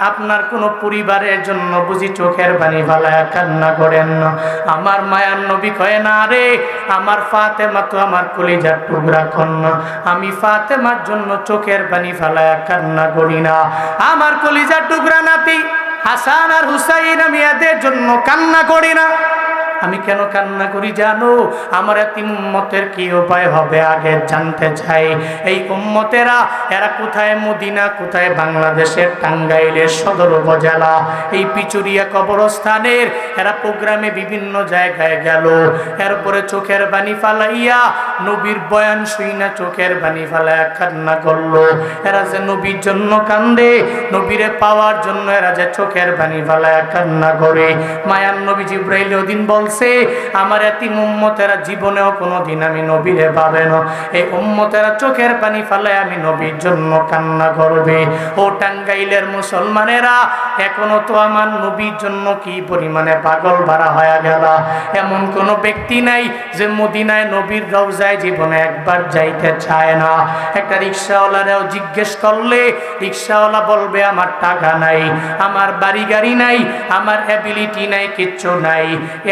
আপনার কোনো পরিবারের জন্য বুঝি চোখের পানি ফালায়া কান্না করেন না? আমার মায়ার নবী কয়, না রে, আমার ফাতেমা তো আমার কলিজার টুকরা কন্যা। আমি ফাতেমার জন্য চোখের পানি ফালায়া কান্না করি না। আমার কলিজার টুকরা নাতি হাসান আর হুসাইন, আমি এদের জন্য কান্না করি না। আমি কেন কান্না করি জানো? আমার এত উম্মতের কি উপায় হবে আগে জানতে চাই। এই উম্মতেরা, এরা কোথায় মদিনা, কোথায় বাংলাদেশের টাঙ্গাইলের সদর উপজেলা? এই পিচুরিয়া কবরস্থানের, এরা প্রোগ্রামে বিভিন্ন জায়গায় গেল। এরপরে চোখের বাণী ফালাইয়া নবীর বয়ান শুই না চোখের বাণী ফালাইয়া কান্না করল। এরা যে নবীর জন্য কান্দে, নবীরে পাওয়ার জন্য এরা যে চোখের বাণী ফালাইয়া কান্না করে। মায়ান নবী জিব্রাইল ওদিন বলছে, আমার এতি উম্মতেরা জীবনেও কোনোদিন আমি নবীরে পাবে না। এই উম্মতেরা চোখের পানি ফালায় আমি নবীর জন্য কান্না করবে। ও টাঙ্গাইলের মুসলমানেরা, এখনও তো আমার নবীর জন্য কি পরিমাণে পাগল ভাড়া হয়ে গেল। এমন কোনো ব্যক্তি নাই যে মদিনায় নবীর রওজায় জীবনে একবার যাইতে চায় না। একটা রিক্সাওয়ালারাও জিজ্ঞেস করলে, রিক্সাওয়ালা বলবে, আমার টাকা নাই, আমার বাড়ি গাড়ি নাই, আমার অ্যাবিলিটি নাই, কিচ্ছু নাই।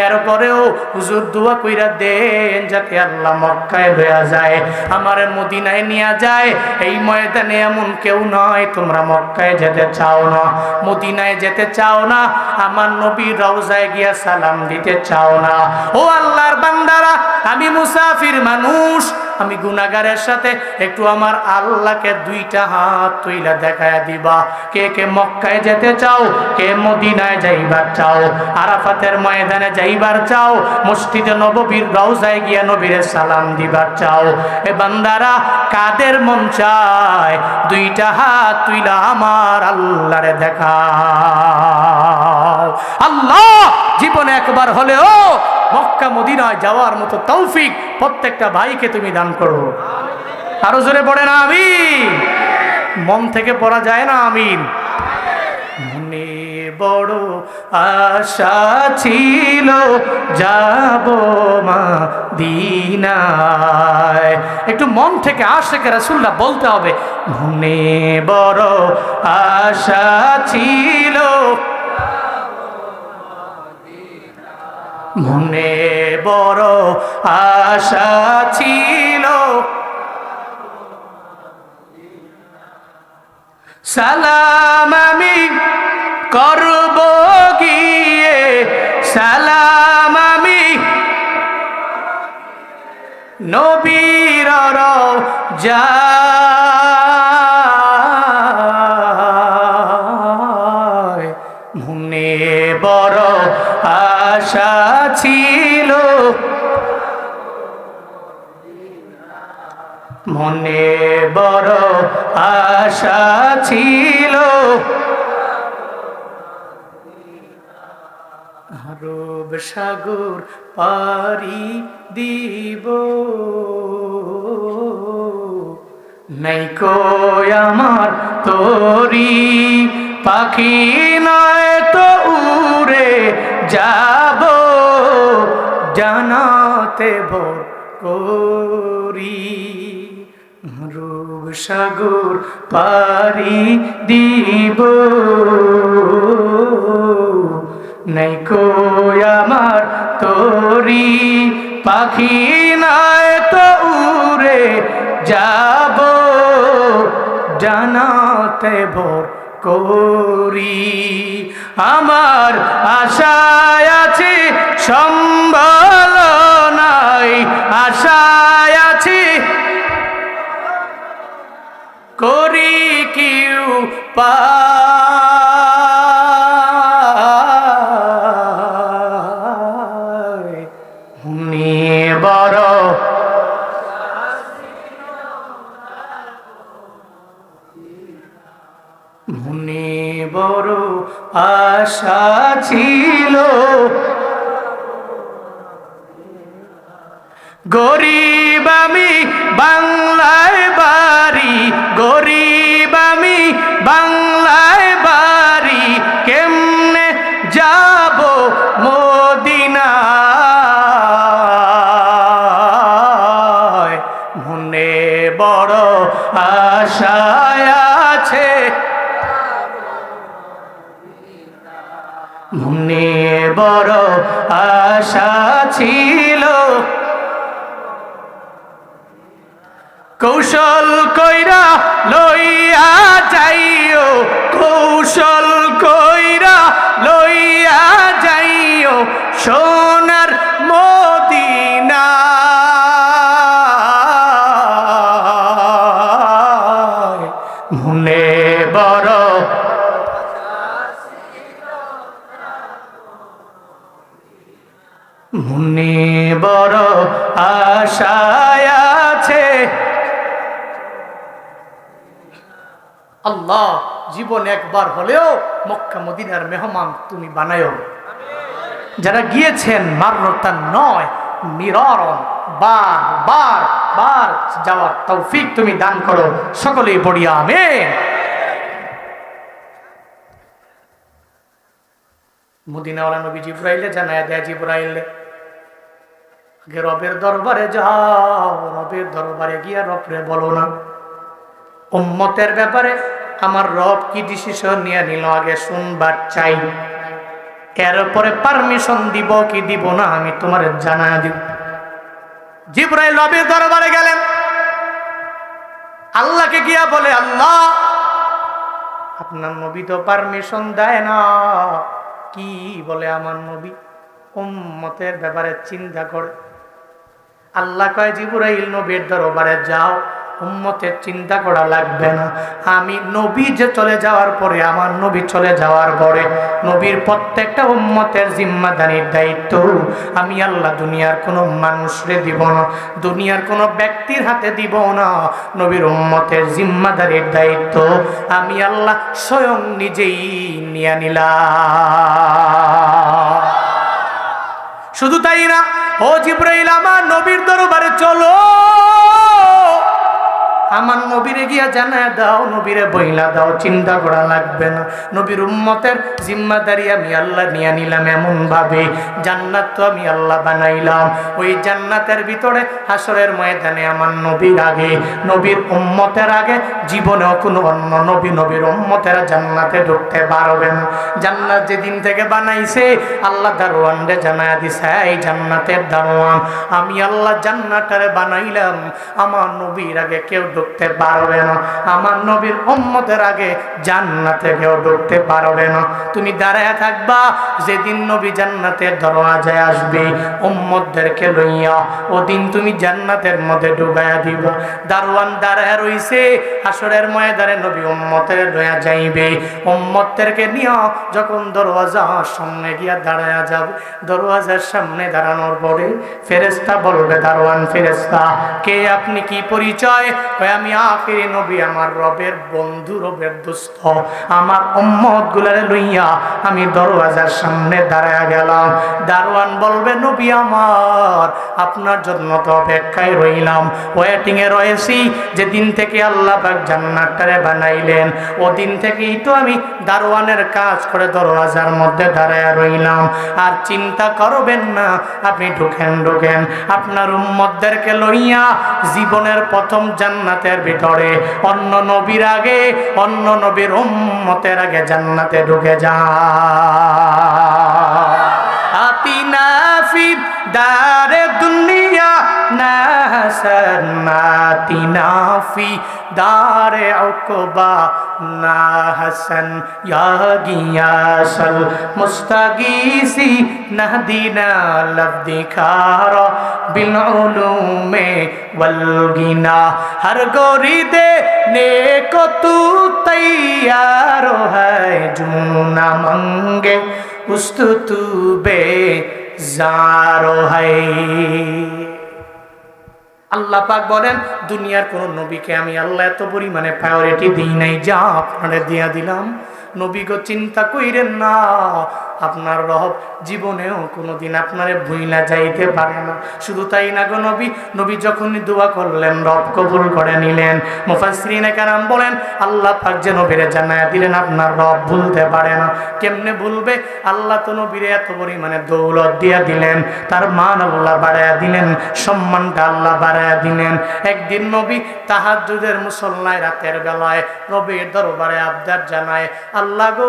এরপরেও হুজুর দোয়া কইরা দেন, যাতে আল্লাহ মক্কায় লয়া যায়, আমার মদিনায় নিয়ে যায়। এই ময়দানে এমন কেউ নয়, তোমরা মক্কায় যেতে চাও না, মদিনায় যেতে চাও না, আমার নবী রওজায় গিয়া সালাম দিতে চাও না। ও আল্লাহর বান্দারা আমি মুসাফির মানুষ, আমি গুনাগারের সাথে একটু আমার আল্লাহকে দুইটা হাত তুইলা দেখায় দিবা। কে কে মক্কায় যেতে চাও, কে মদিনায় যাইবার চাও, আরাফাতের ময়দানে যাইবার চাও, মসজিদে নববীর রওজায় গিয়া নবীরে সালাম দিবার চাও। এ বান্দারা, কাদের মন চায় দুইটা হাত তুইলা আমার আল্লাহরে দেখা আল্লাহ, জীবনে একবার হলেও মক্কা মদিনায় যাওয়ার মতো তৌফিক প্রত্যেকটা ভাইকে তুমি দান করো। আরও জোরে পড়ে না আমি মন থেকে পড়া যায় না আমিন। মনে বড় আশা ছিল, যাব মা দিনায় একটু মন থেকে আশেখ রাসুল্লাহ বলতে হবে, মনে বড় আশা ছিল মনে বড় আশা ছিল। সালাম আমি করব গিয়ে সালাম আমি নবীর যা আশা ছিল। মনে বড় আশা ছিল। আরব সাগর পারি দিব। নাইকো আমার তোরি, পাখি নয় তো উড়ে যাব জানাতে ভোর করি। রূপ সাগর পারি দিব। নাইকো আমার তোরি, পাখি নয় তো উড়ে যাব। জানাতে ভোর করি। আমার আছে সম্বল নাই আশায় আছে। করি কিউ বড়। মনে বড় আশা ছিল। গরিব আমি বাংলায় বাড়ি, গরিব আমি বাংলায় বাড়ি, কেমনে যাব মদিনা মনে বড় আশায় আছে। মনে বড় আশা আছে। কৌশল কইরা লইয়া যাইও কৌশল একবার হলেও মক্কা মদিনার মেহমান তুমি বানায়ো যারা গিয়েছেন মারণতা নয়, নিররণ, বার বার বার যাওয়ার তৌফিক তুমি দান করো। সকলেই পড়িয়া আমেন। মদিনাওয়ালা নবী জিব্রাইলে জানায় দেয় জিব্রাইলে, আগে রবের দরবারে যাও, রবের দরবারে গিয়া রবরে বলো না। উম্মতের ব্যাপারে আমার রব কি ডিসিশন নিয়ে নিল? আগে শুনবার চাই। এরপরে পারমিশন দিব কি দিব না আমি তোমার জানা দিব। জিব্রাইল রবের দরবারে গেলেন। আল্লাহকে গিয়া বলে, আল্লাহ, আপনার নবী তো পারমিশন দেয় না। কি বলে আমার নবী? উম্মতের ব্যাপারে চিন্তা করে। আল্লাহ কয়, জিবুরাইল নবীর দরবারে যাও। উম্মতের চিন্তা করা লাগবে না। আমি নবী যে চলে যাওয়ার পরে আমার নবী চলে যাওয়ার পরে নবীর প্রত্যেকটা উম্মতের জিম্মাদারির দায়িত্ব। আমি আল্লাহ দুনিয়ার কোনো মানুষরে দিব না, দুনিয়ার কোনো ব্যক্তির হাতে দিব না। নবীর উম্মতের জিম্মাদারির দায়িত্ব। আমি আল্লাহ স্বয়ং নিজেই নিয়ে নিলাম। শুধু তাই না, ও জিব্রাইল, আমার নবীর দরবারে চলো। আমার নবীরে গিয়া জানায় দাও, নবীরে বইলা দাও, চিন্তা করা লাগবে না। নবীর উম্মতের জিম্মাদারি আমি আল্লাহ নিয়ে নিলাম এমন ভাবে জান্নাত তো আমি আল্লাহ বানাইলাম। ওই জান্নাতের ভিতরে হাসরের ময়দানে আমার নবীর আগে, নবীর উম্মতের আগে, জীবনেও কোনো অন্য নবী নবীর উম্মতেরা জান্নাতে ঢুকতে পারবে না। জান্নাত যেদিন থেকে বানাইছে, আল্লাহ দারোয়ান রে জানায় দিছে, এই জান্নাতের দারোয়ান, আমি আল্লাহ জান্নাটারে বানাইলাম। আমার নবীর আগে কেউ ঢুকতে পারবে না। আমার নবীর উম্মতের আগে জান্নাতে কেউ ঢুকতে পারবে না। তুমি দাঁড়ায় থাকবা, যেদিন নবী জান্নাতের দরওয়াজায় আসবে, উম্মতদেরকে লইয়া ওদিন তুমি জান্নাতের মধ্যে ডুবাইয়া দিবা। দারোয়ান দাঁড়ায় রইছে আসরের ময়দানে নবী উম্মতের লইয়া যাইবে। উম্মতদেরকে নিয়ে যখন দরওয়াজার সামনে গিয়া দাঁড়ায়া যাবে, দরওয়াজার সামনে দাঁড়ানোর পরে ফেরেস্তা বলবে, দারোয়ান ফেরেস্তা কে আপনি? কি পরিচয়? আমি আখিরি নবী, আমার রবের বন্ধু, রবের দুস্থ। আমার উম্মত গুলারে লইয়া আমি দরওয়াজার সামনে দাঁড়ায়া গেলাম। দারোয়ান বলবে, নবী আমার, আপনার জন্য তো অপেক্ষায় রইলাম। ওয়েটিং এ রয়েছি, যেদিন থেকে আল্লাহ পাক জান্নাতটারে বানাইলেন, ওদিন থেকেই তো আমি দারোয়ানের কাজ করে দরওয়াজার মধ্যে দাঁড়ায়া রইলাম। আর চিন্তা করবেন না, আপনি ঢুকেন ঢুকেন। আপনার উম্মতদেরকে লইয়া জীবনের প্রথম জান্নাতের ভিতরে, অন্য নবীর আগে, অন্য নবীর উম্মতের আগে জান্নাতে ঢুকে যা। আতিনা ফি দারে নাহসান আতিনা ফি দারে উকবা নাহসান ইয়া গিয়াসাল মুস্তাগিসি নাহদিনা লফদিকারা বিল উলুমে ওয়াল গিনা হর গোরি দে নে কো তু তৈয়ার है জুনা মঙ্গে উস্তু বে জারো হাই আল্লাহ পাক বলেন, দুনিয়ার কোন নবীকে আমি আল্লাহ এত পরিমাণে প্রায়োরিটি দিই নাই। যা আপনারা দিয়া দিলাম। নবীকে চিন্তা কইরেন না। আপনার রব জীবনেও কোনোদিন আপনারে ভুইলা যাইতে পারে না। শুধু তাই না গো নবী নবী যখনই দোয়া করলেন, রব কবুল করে নিলেন। মুফাসরিনে কারাম বলেন, আল্লাহ পাক যে নবীরে জানায়া দিলেন, আপনার রব ভুলতে পারে না। কেমনে ভুলবে? আল্লাহ তো নবীরে এত পরিমাণে দৌলত দিয়া দিলেন, তার মান আল্লাহ বাড়ায়া দিলেন, সম্মানটা আল্লাহ বাড়ায়া দিলেন। একদিন নবী তাহাজুদের মুসল্লায় রাতের বেলায় নবীর দরবারে আবদার জানায়, আল্লাহ গো,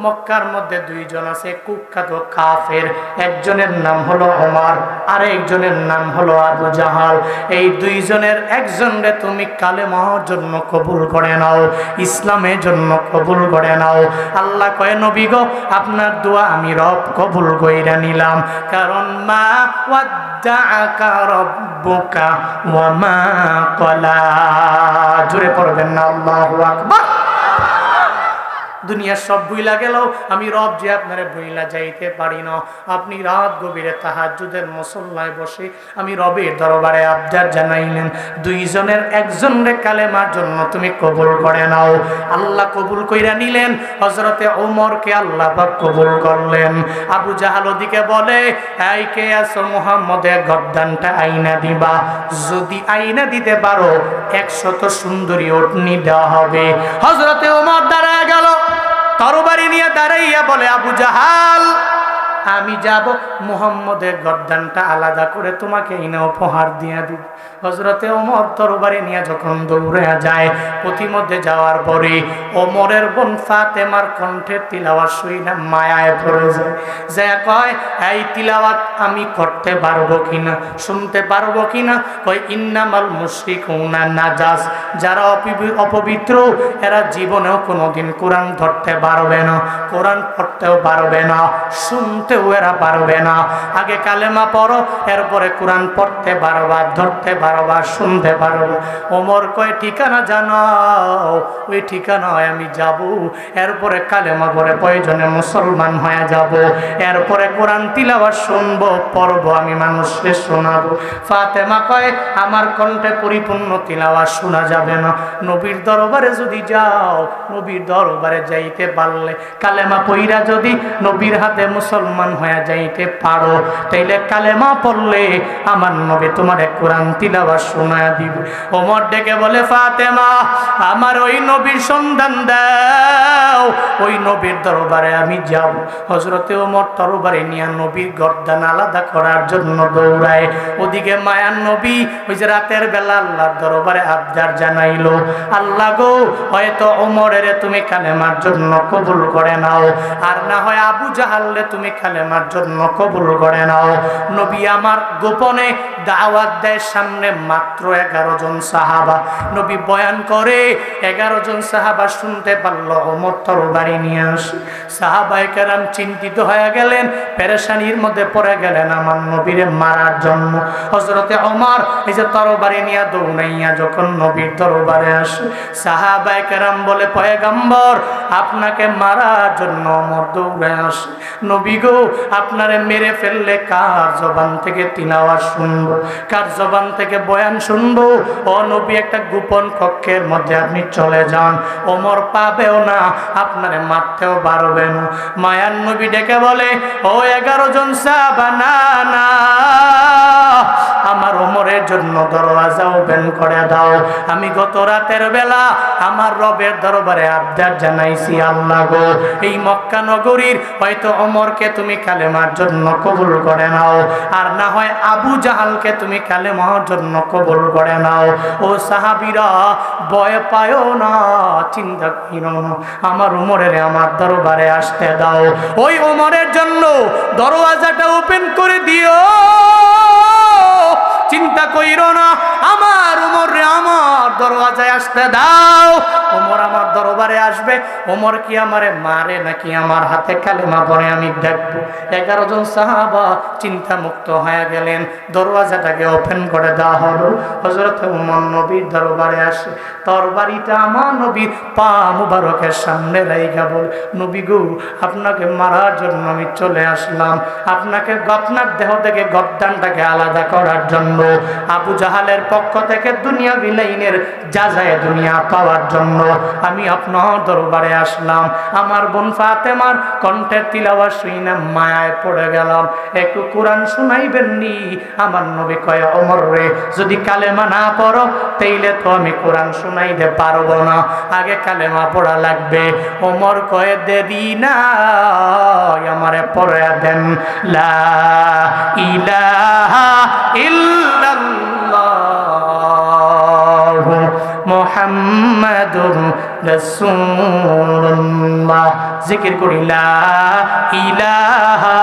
মক্কার মধ্যে দুইজন আছে, কুখ্যাত কাফের। একজনের নাম হলো ওমর আর একজনের নাম হলো আবু জাহাল। এই দুইজনের একজনরে তুমি কালেমার জন্য কবুল করে নাও, ইসলামের জন্য কবুল করে নাও। আল্লাহ কয়, নবী গো, আপনার দোয়া আমি রব কবুল কইরা নিলাম। কারণ মা ওয়াদ্দাআকা রব্বুকা ওয়া মা ক্বালা জোরে পড়বেন না, আল্লাহু আকবার। দুনিয়ার সব বইলা গেলেও আমি রব যে আপনারে বইলা যাইতে পারি না। আপনি রাত গভীরে তাহাজুদের মুসল্লায় বসে আমি রবের দরবারে আবদার জানাইলেন, দুইজনের একজন রে কালেমার জন্য তুমি কবুল করে নাও। আল্লাহ কবুল কইরা নিলেন হজরতে ওমরকে আল্লাহ পাক কবুল করলেন। আবু জাহাল ওদিকে বলে, এই কে আছো মোহাম্মদের গদ্দানটা আইনা দিবা। যদি আইনা দিতে পারো, একশত সুন্দরী ওটনি দেওয়া হবে। হজরতে ওমর দাঁড়ায় গেল। তরবারি নিয়ে দাঁড়াইয়া বলে আবু জাহাল আমি যাব, মুহাম্মদের গর্দানটা আলাদা করে তোমাকে এনে উপহার দিয়ে দিব। হজরতে ওমর তরবারি নিয়ে যখন দৌড়ে যায়, প্রতিমধ্যে যাওয়ার পরে ওমরের বোন ফাতেমার কণ্ঠে তিলাওয়াত শুই না মায়ায় পড়ে যায়। যা কয়, এই তিলাওয়াত আমি করতে পারব কিনা, শুনতে পারব কিনা? কই ইন্নামাল মুশরিক উনা নাজাস। যারা অপবি- অপবিত্র, এরা জীবনেও কোনোদিন কোরআন ধরতে পারবে না, কোরআন পড়তেও পারবে না শুনতেও এরা পারবে না। আগে কালেমা পড়ো, এরপরে কোরআন পড়তে পারবা, ধরতে পারবা, শুনতে পারবা। ওমর কয়, ঠিকানা জানাও। ওই ঠিকানায় আমি যাব। এরপরে কালেমা পরে প্রয়োজনে মুসলমান হয়ে যাব। এরপরে কোরআন তিলাবার শুনব, পড়ব, আমি মানুষকে শোনাবো। ফাতেমা কয়, আমার কণ্ঠে পরিপূর্ণ তিলাওয়াত শোনা যাবে না। নবীর দরবারে যদি যাও, নবীর দরবারে যাইতে পারলে কালেমা পইরা যদি নবীর হাতে মুসলমান হয়ে যাইতে পারো। তাইলে কালেমা পড়লে আমার নবী তোমার এক কোরআন তিলাওয়াত শোনা দিবে। ওমর ডেকে বলে, ফাতেমা, আমার ওই নবীর সন্ধান দাও। ওই নবীর দরবারে আমি যাব। হজরতে ওমর তরবারে নিয়ে নবীর গর্দান আলাদা করার জন্য দৌড়ায়। ওদিকে মায়ার নবী ওই যে রাতের বেলা আল্লাহর দরবারে আবদার জানাইলো, আল্লাহ গো, হয়তো ওমরের তুমি কালেমার জন্য কবুল করে নাও। আর না হয় আবু জাহাল্লে তুমি কালেমার জন্য কবুল করে নাও। নবী আমার গোপনে দাওয়াত দেয় সামনে মাত্র এগারো জন সাহাবা। নবী বয়ান করে, এগারো জন সাহাবা শুনতে পারল, ওমর তরবারি নিয়ে আসে। সাহাবাই কেরাম চিন্তিত হয়ে গেলেন, পেরেশানির মধ্যে পড়ে গেলেন আমার নবীরে মারার জন্য। হজরতে ওমর এই যে তরবারি নিয়ে দৌড়াইয়া যখন নবীর দরবারে আসে সাহাবাই কেরাম বলে, পয়গাম্বর, আপনাকে মারার জন্য অমর দৌড়ে আসে। নবী গো আপনারে মেরে ফেললে কার জবান থেকে তিনাওয়ার শুনব? কার জবান থেকে বয়ান শুনব? ও নবী, একটা গোপন কক্ষের মধ্যে আপনি চলে যান। ওমর পাবেও না, আপনারে মারতেও পারবে না। মায়ান নবী ডেকে বলে, ও এগারো জন সাহাবা না না আমার ওমরের জন্য দরওয়াজা ওপেন করে দাও। আমি গত রাতের বেলা আমার রবের দরবারে আবদার জানাইছি, আল্লাহ গো, এই মক্কা নগরীর হয়তো অমরকে তুমি কালেমার জন্য কবুল করে নাও, আর না হয় আবু জাহালকে তুমি কালেমার জন্য কবুল করে নাও। ও সাহাবিরা, ভয় পায়ও না, চিন্তা করিও আমার উমরের আমার দরবারে আসতে দাও। ওই উমরের জন্য দরওয়াজাটা ওপেন করে দিও। চিন্তা করো না আমার উমরে আমার দরওয়াজায় আসতে দাও। ওমর আমার দরবারে আসবে, ওমর কি আমারে মারে নাকি আমার হাতে কালেমা পরে আমি দেখব? এগারো জন সাহাবা চিন্তা মুক্ত হয়ে গেলেন, দরওয়াজাটাকে ওপেন করে দেওয়া হলো। হজরত উমর নবীর দরবারে আসে তরবারিটা আমার নবীর পা মুবারকের সামনে রাইগা বল। নবী গো, আপনাকে মারার জন্য আমি চলে আসলাম। আপনাকে আপনার দেহ থেকে গদ্দানটাকে আলাদা করার জন্য। আবু জাহালের পক্ষ থেকে দুনিয়া বিলাইনের যা যায় দুনিয়া পাওয়ার জন্য। আমি আপনার দরবারে আসলাম। আমার বোন ফাতেমার কণ্ঠের তিলাওয়া শুই না, মায়ায় পড়ে গেলাম। একটু কোরআন শুনাইবেন নি? আমার নবী কয় অমর রে, যদি কালেমা না পড়ো, তাইলে তো আমি কোরআন শুনাইতে পারব না। আগে কালেমা পড়া লাগবে। ওমর কয়ে, দেরি না আমারে পড়ে দেন। লা ইলাহা ইল্লাল্লাহ। মুহাম্মাদুর রাসূলুল্লাহ। জিকির করি, লা ইলাহা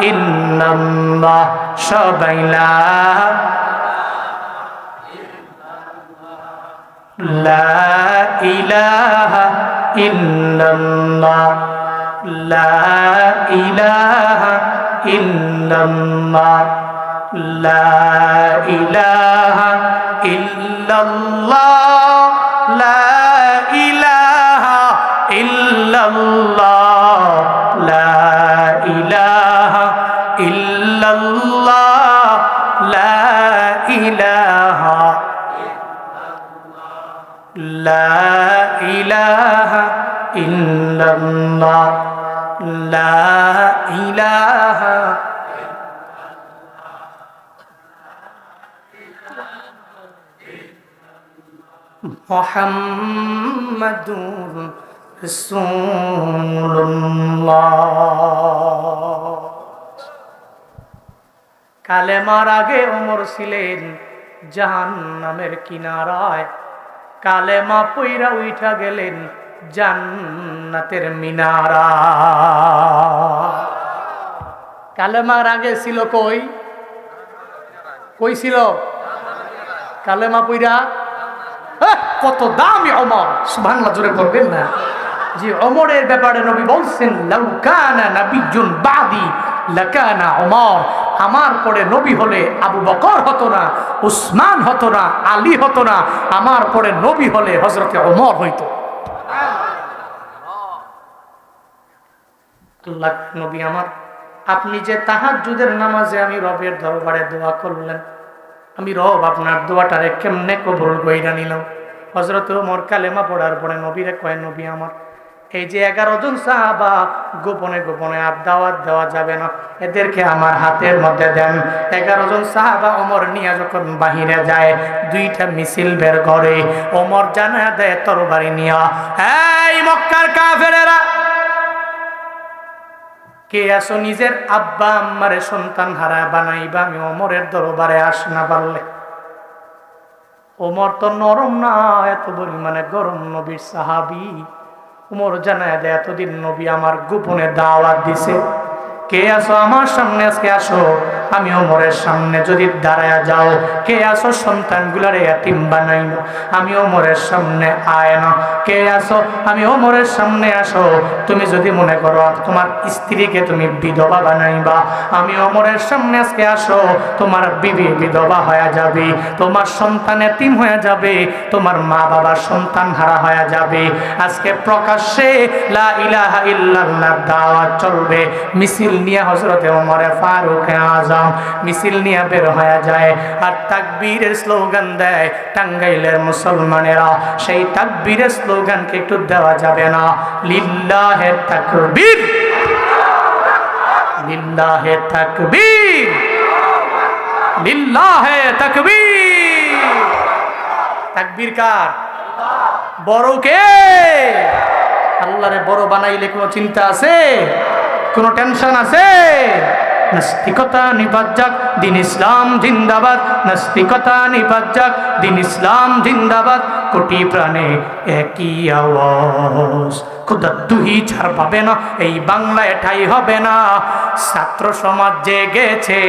ইল্লাল্লাহ। সবাই লা লা ইলাহা ইল্লাল্লাহ। লা ইলাহা ইল্লাল্লাহ। লা ইলাহা ইল্লাল্লাহ। محمد رسول الله কালেমার আগে ওমর ছিলেন জাহান নামের কিনারায় কালেমা পইরা উঠা গেলেন জান্নাতের মিনারা কালেমার আগে ছিল কই কই ছিল কালেমা পইরা হ্যাঁ, কত দামি অমর। সুবহানাল্লাহ, জোরে করবেন না। যে অমরের ব্যাপারে নবী বলছেন লাউকানা নাবিয়্যুন বাদি, লাকানা অমর। আমার পরে নবী হলে আবু বকর হতো না, উসমান হতো না, আলী হতো না। আমার পরে নবী হলে হজরতে অমর হইতো। নবী আমার, আপনি যে তাহার যুদের নামাজে আমি রবের দরবারে দোয়া করলেন, আমি রব আপনার দোয়াটারে কেমনে কবুল কইরা নিলাম? হজরত ওমর কালেমা পড়ার পরে নবীরে কয়, নবী আমার, এই যে এগারো জন সাহাবা, গোপনে গোপনে আর দাওয়াত দেওয়া যাবে না। এদেরকে আমার হাতের মধ্যে দেন। এগারো জন সাহাবা ওমর নিয়ে যখন বাহিরে যায়, দুইটা মিছিল বের করে। ওমর জানা দেয়, তরবারি নিয়া। এই মক্কার কাফেরেরা, কে আসো নিজের আব্বা আম্মারে সন্তান হারা বানাইবা? আমি ওমরের দরবারে আস না পারলে। ওমর তো নরম না, এত মানে গরম নবীর সাহাবি। উমর জানায় দেয়, এতদিন নবী আমার গোপনে দাওয়াত দিছে। কে আসো আমার সামনে আজকে আসো? আমি ওমরের সামনে যদি দাঁড়ায় যাও, কে আসো সন্তানগুলারে এতিম বানাইন? আমি ওমরের সামনে আয় না। কে আসো আমি ওমরের সামনে আসো। তুমি যদি মনে করো তোমার স্ত্রীকে তুমি বিধবা বানাইবা আমি ওমরের সামনে আজকে আসো, তোমার বিবি বিধবা হয়ে যাবে, তোমার সন্তান এতিম হয়ে যাবে, তোমার মা বাবার সন্তান হারা হয়ে যাবে। আজকে প্রকাশ্যে লা ইলাহা ইল্লাল্লাহ দাওয়াত চলবে। মিছিল নিয়ে হজরতে ওমরে ফারুক আজম। মিছিল নিয়ে বের হয়ে যায়। আর তাকবীরের স্লোগান দেয়, টাঙ্গাইলের মুসলমানেরা। সেই তাকবীরের স্লোগানকে একটু দেওয়া যাবে না। লিল্লাহে তাকবীর। লিল্লাহে তাকবীর। লিল্লাহে তাকবীর। তাকবীর কার? বড় কে? আল্লাহরে বড় বানাইলে কোনো চিন্তা আছে? কোনো টেনশন আছে? নাস্তিকতা নিবাদ যাক দিন ইসলাম জিন্দাবাদ। নাস্তিকতা নিবাদ যাক দিন ইসলাম জিন্দাবাদ। কোটি প্রাণে একই আওয়াজ। খুদা দুই ছাড় পাবে না, এই বাংলায় ঠাই হবে না। ছাত্র সমাজ জেগেছে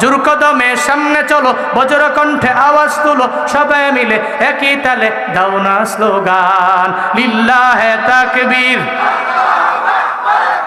জোর কদমে সামনে চলো, বজ্র কণ্ঠে আওয়াজ তুলো, সবাই মিলে একই তালে দাও না স্লোগান। লিল্লাহে তাকবীর।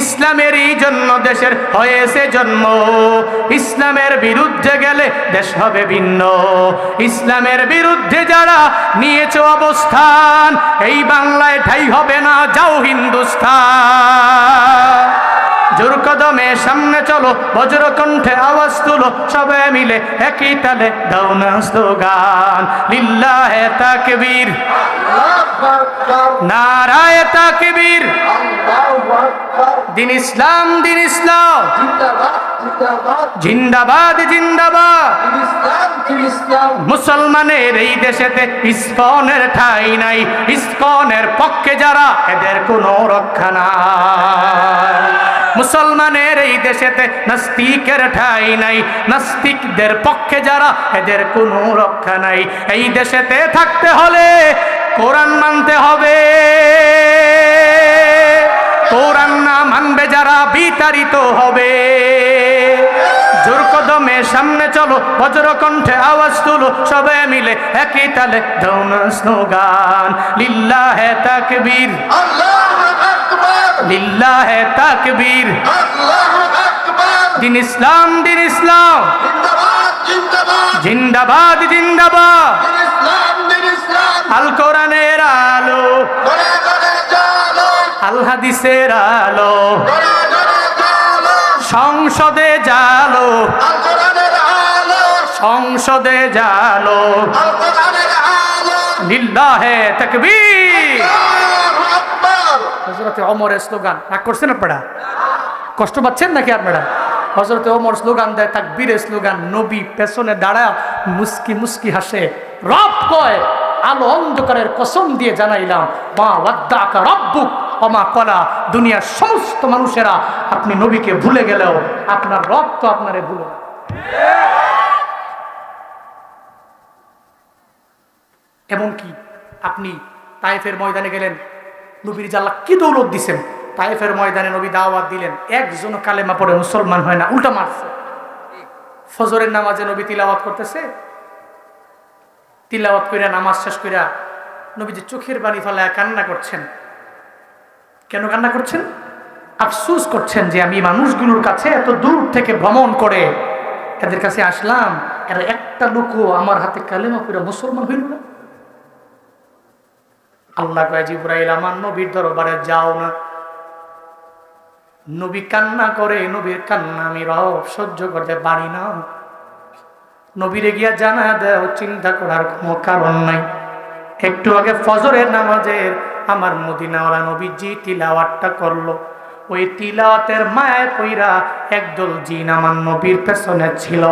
ইসলামেরই জন্য দেশের হয়েছে জন্ম। ইসলামের বিরুদ্ধে গেলে দেশ হবে ভিন্ন। ইসলামের বিরুদ্ধে যারা নিয়েছে অবস্থান, এই বাংলায় ঠাই হবে না, যাও হিন্দুস্তান। জোর কদমে সামনে চলো বজ্র কণ্ঠে আওয়াজ তুলো, সবাই মিলে একই তালে দাও না স্লোগান। লিল্লাহে তাকবীর। নারায় তাকবীর। দিন ইসলাম দিন ইসলাম। জিন্দাবাদ জিন্দাবাদ। মুসলমানের এই দেশেতে ইস্কনের ঠাই নাই। ইস্কনের পক্ষে যারা, এদের কোনো রক্ষা নাই। মুসলমানের এই দেশেতে নাস্তিকের ঠাই নাই। নাস্তিকদের পক্ষে যারা, এদের কোনো রক্ষা নাই। এই দেশেতে থাকতে হলে কোরআন মানতে হবে। কোরআন না মানবে যারা, বিতাড়িত হবে। জোর সামনে চলো, বজ্র কণ্ঠে আওয়াজ তুলো, সবে মিলে একই তালে ধৌন স্লোগান, লিল্লাহে তাকবীর। আল্লাহু লিল্লাহে তাকবীর। আল্লাহু আকবার। দিন ইসলাম দিন ইসলাম। জিন্দাবাদ জিন্দাবাদ। জিন্দাবাদ জিন্দাবাদ। দিন ইসলাম দিন ইসলাম। আল কোরআনের আলো। আল হাদিসের আলো। সংসদে জালো। আল কোরআনের আলো। সংসদে জালো। লিল্লাহে তাকবীর। হজরতে অমরের স্লোগান, রাগ করছেন আপনারা কষ্ট পাচ্ছেন নাকি আপনারা হজরতে অমর স্লোগান দেয়, তাকবীরের স্লোগান, নবী পেছনে দাঁড়া মুস্কি মুস্কি হাসে, রব কয়, আলো অন্ধকারের কসম দিয়ে জানাইলাম, মা ওয়াদ্দাকা রব্বুক অমা কলা, দুনিয়ার সমস্ত মানুষেরা আপনি নবীকে ভুলে গেলেও আপনার রব তো আপনারে ভুলে। এমনকি আপনি তায়েফের ময়দানে গেলেন নবীর জাল্লা কি দৌলত দিছেন? তায়েফের ময়দানে নবী দাওয়াত দিলেন। একজন কালেমা পড়ে মুসলমান হয় না, উল্টা মারছে। ফজরের নামাজে নবী তিলাওয়াত করতেছে। তিলাওয়াত কইরা, নামাজ শেষ কইরা নবী যে চোখের বাড়ি ফেলায় কান্না করছেন। কেন কান্না করছেন? আফসুস করছেন যে আমি মানুষগুলোর কাছে এত দূর থেকে ভ্রমণ করে এদের কাছে আসলাম। এরা একটা লোকও আমার হাতে কালেমা পুরো মুসলমান হইল না। আল্লাহ কয়, জিব্রাইল, আমার নবীর দরবারে যাও না। নবী কান্না করে, নবীর কান্না আমি রব সহ্য করতে পারি না। নবীরে গিয়া জানা দেও, চিন্তা করার কোনো কারণ নাই। একটু আগে ফজরের নামাজের আমার মদিনাওয়ালা নবী নবীজি তিলাওয়াতটা করল। ওই তিলাতের মায় পইরা একদল জিন আমার নবীর পেছনে ছিল।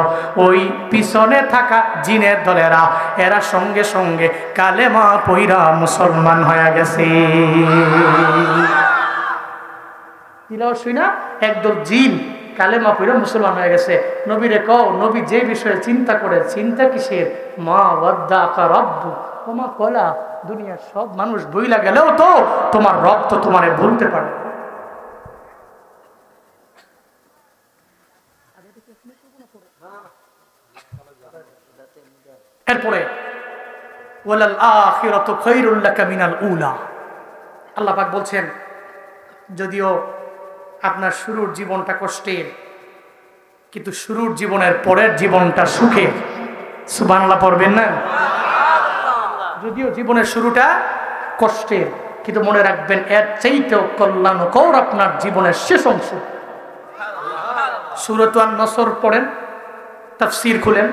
ওই পিছনে থাকা জিনের দলেরা, এরা সঙ্গে সঙ্গে কালেমা পইরা মুসলমান হয়ে গেছে। একদল জিন কালেমা পইরা মুসলমান হয়ে গেছে। নবীরে কও, নবী যে বিষয়ে চিন্তা করে, চিন্তা কিসের? মা ওয়াদ্দা আকা রব্বু তোমার কলা, দুনিয়ার সব মানুষ বইলা গেলেও তো তোমার রব তো তোমারে ভুলতে পারে এরপরে আল্লাহ বলছেন যদিও আপনার শুরুর জীবনটা কষ্টের কিন্তু শুরুর জীবনের পরের জীবনটা সুখের। সুবহানাল্লাহ পড়বেন না? যদিও জীবনের শুরুটা কষ্টের কিন্তু মনে রাখবেন এর চাইতেও কল্যাণকর আপনার জীবনের শেষ অংশ। সুরতুয়ান নসর পড়েন তাফসির খুলেন।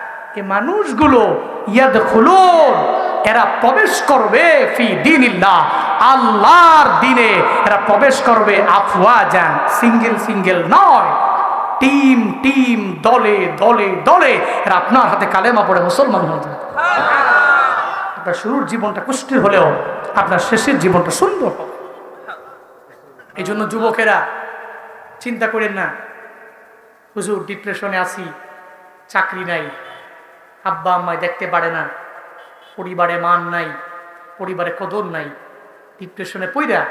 এই মানুষগুলো ইয়াদ খুলুন এরা প্রবেশ করবে ফি দিনিল্লাহ। আল্লাহর দিনে এরা প্রবেশ করবে আফওয়াজান, সিঙ্গেল সিঙ্গেল নয়। টিম টিম, দলে দলে দলে এরা আপনার হাতে কালেমা পড়ে মুসলমান হয়ে যায় আপনার শুরুর জীবনটা কষ্টের হলেও আপনার শেষের জীবনটা সুন্দর হবে। এই জন্য যুবকেরা, চিন্তা করেন না। হুজুর ডিপ্রেশনে আছি, চাকরি নাই। আব্বা আম্মায় দেখতে পারে না। পরিবারে মান নাই, পরিবারে কদর নাই ডিপ্রেশনে পইরা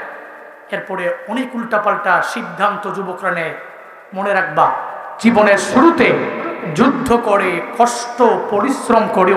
এরপরে অনেক উল্টাপাল্টা সিদ্ধান্ত যুবকরা নেয়। মনে রাখবা, জীবনের শুরুতে যুদ্ধ করে কষ্ট, পরিশ্রম করে